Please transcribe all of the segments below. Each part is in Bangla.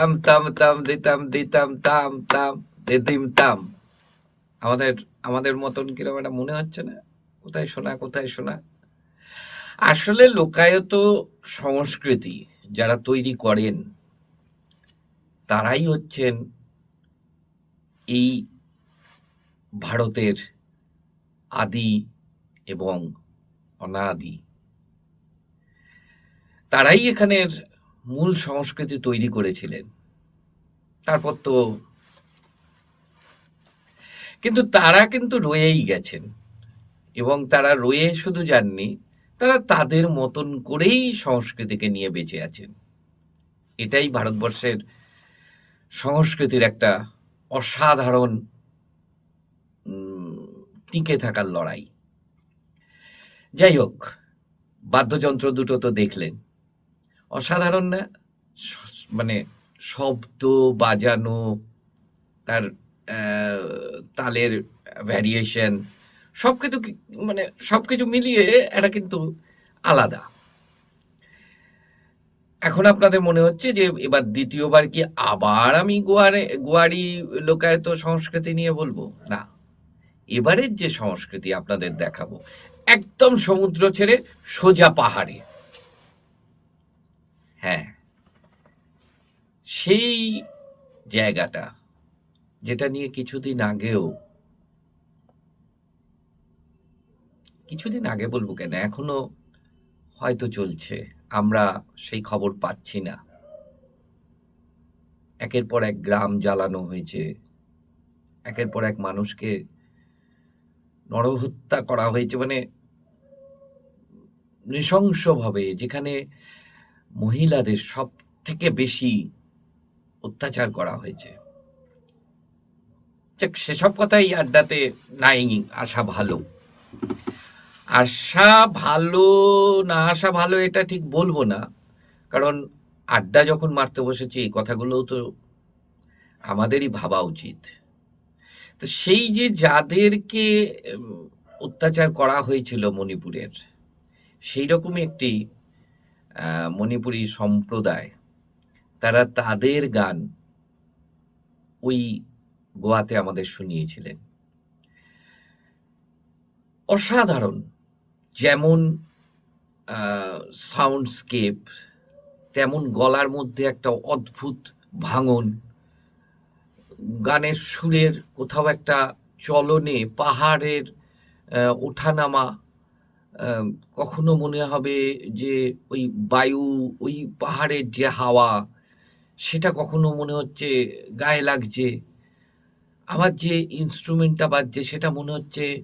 তাম তাম তাম দিতাম দিতাম তাম তাম দিদিম তাম আমাদের আমাদের মতন কীরকম একটা মনে হচ্ছে না? কোথায় শোনা কোথায় শোনা? আসলে লোকায়ত সংস্কৃতি যারা তৈরি করেন, তারাই হচ্ছেন এই ভারতের আদি এবং অনাদি। তারাই এখানের মূল সংস্কৃতি তৈরি করেছিলেন। তারপর তো কিন্তু তারা কিন্তু রয়েই গেছেন এবং তারা রয়ে শুধু যাননি, তারা তাদের মতন করেই সংস্কৃতিকে নিয়ে বেঁচে আছেন। এটাই ভারতবর্ষের সংস্কৃতির একটা অসাধারণ টিকে থাকার লড়াই। যাই হোক, বাদ্যযন্ত্র দুটো তো দেখলেন। অসাধারণ না? মানে শব্দ বাজানো, তার তালের ভ্যারিয়েশন সব কিছু মানে সব কিছু মিলিয়ে এটা কিন্তু আলাদা। এখন আপনাদের মনে হচ্ছে যে এবার দ্বিতীয়বার কি আবার আমি গোয়ারে, গোয়ারি লোকায়ত সংস্কৃতি নিয়ে বলব? না। এবারের যে সংস্কৃতি আপনাদের দেখাবো, একদম সমুদ্র ছেড়ে সোজা পাহাড়ে। হ্যাঁ। সেই জায়গাটা, যেটা নিয়ে কিছুদিন আগেও, কিছুদিন আগে বলব কেন, এখনও হয়তো চলছে, আমরা সেই খবর পাচ্ছি না। একের পর এক গ্রাম জ্বালানো হয়েছে, একের পর এক মানুষকে নরহত্যা করা হয়েছে মানে নৃশংসভাবে, যেখানে মহিলাদের সব থেকে বেশি অত্যাচার করা হয়েছে। সেসব কথাই আড্ডাতে নাই আসা ভালো। আসা ভালো, না আসা ভালো এটা ঠিক বলব না। কারণ আড্ডা যখন মারতে বসেছি, এই কথাগুলোও তো আমাদেরই ভাবা উচিত। তো সেই যে যাদেরকে অত্যাচার করা হয়েছিল মণিপুরের সেই রকমই একটি মণিপুরী সম্প্রদায়, তারা তাদের গান ওই গোয়াতে আমাদের শুনিয়েছিলেন। অসাধারণ যেমন সাউন্ডস্কেপ তেমন গলার মধ্যে একটা অদ্ভুত ভাঙন, গানের সুরের কোথাও একটা চলনে, পাহাড়ের ওঠানামা কখনো মনে হবে যে ওই বায়ু, ওই পাহাড়ের যে হাওয়া, সেটা কখনো মনে হচ্ছে গায়ে লাগছে? আমার যে ইনস্ট্রুমেন্টটা বাজছে, সেটা মনে হচ্ছে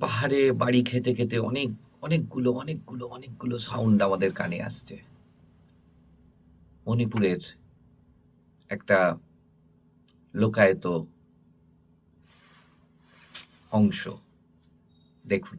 পাহাড়ে বাড়ি খেতে খেতে অনেক, অনেকগুলো অনেকগুলো অনেকগুলো সাউন্ড আমাদের কানে আসছে। মণিপুরের একটা লোকায়ত অংশ। দেখুন।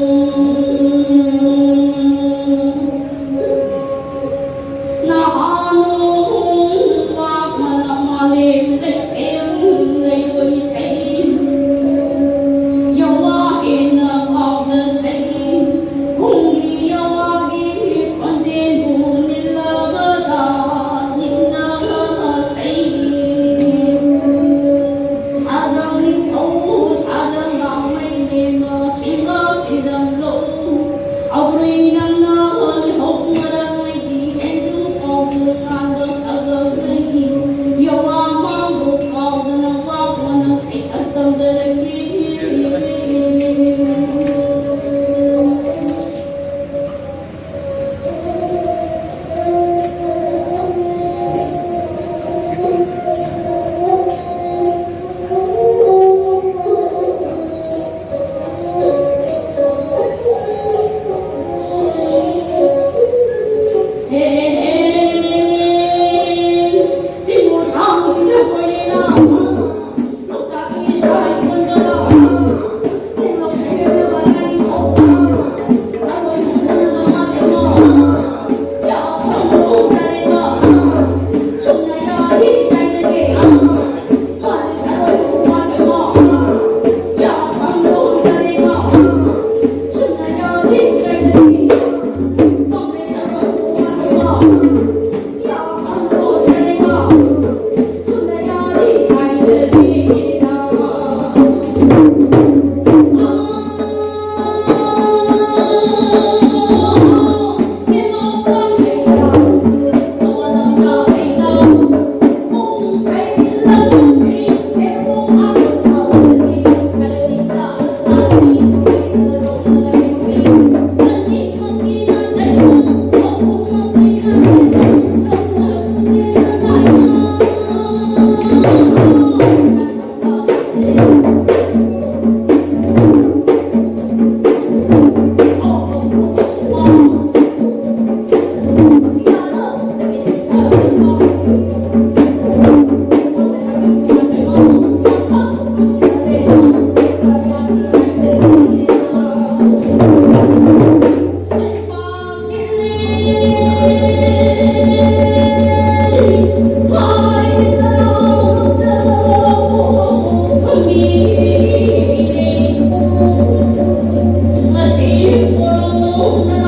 없는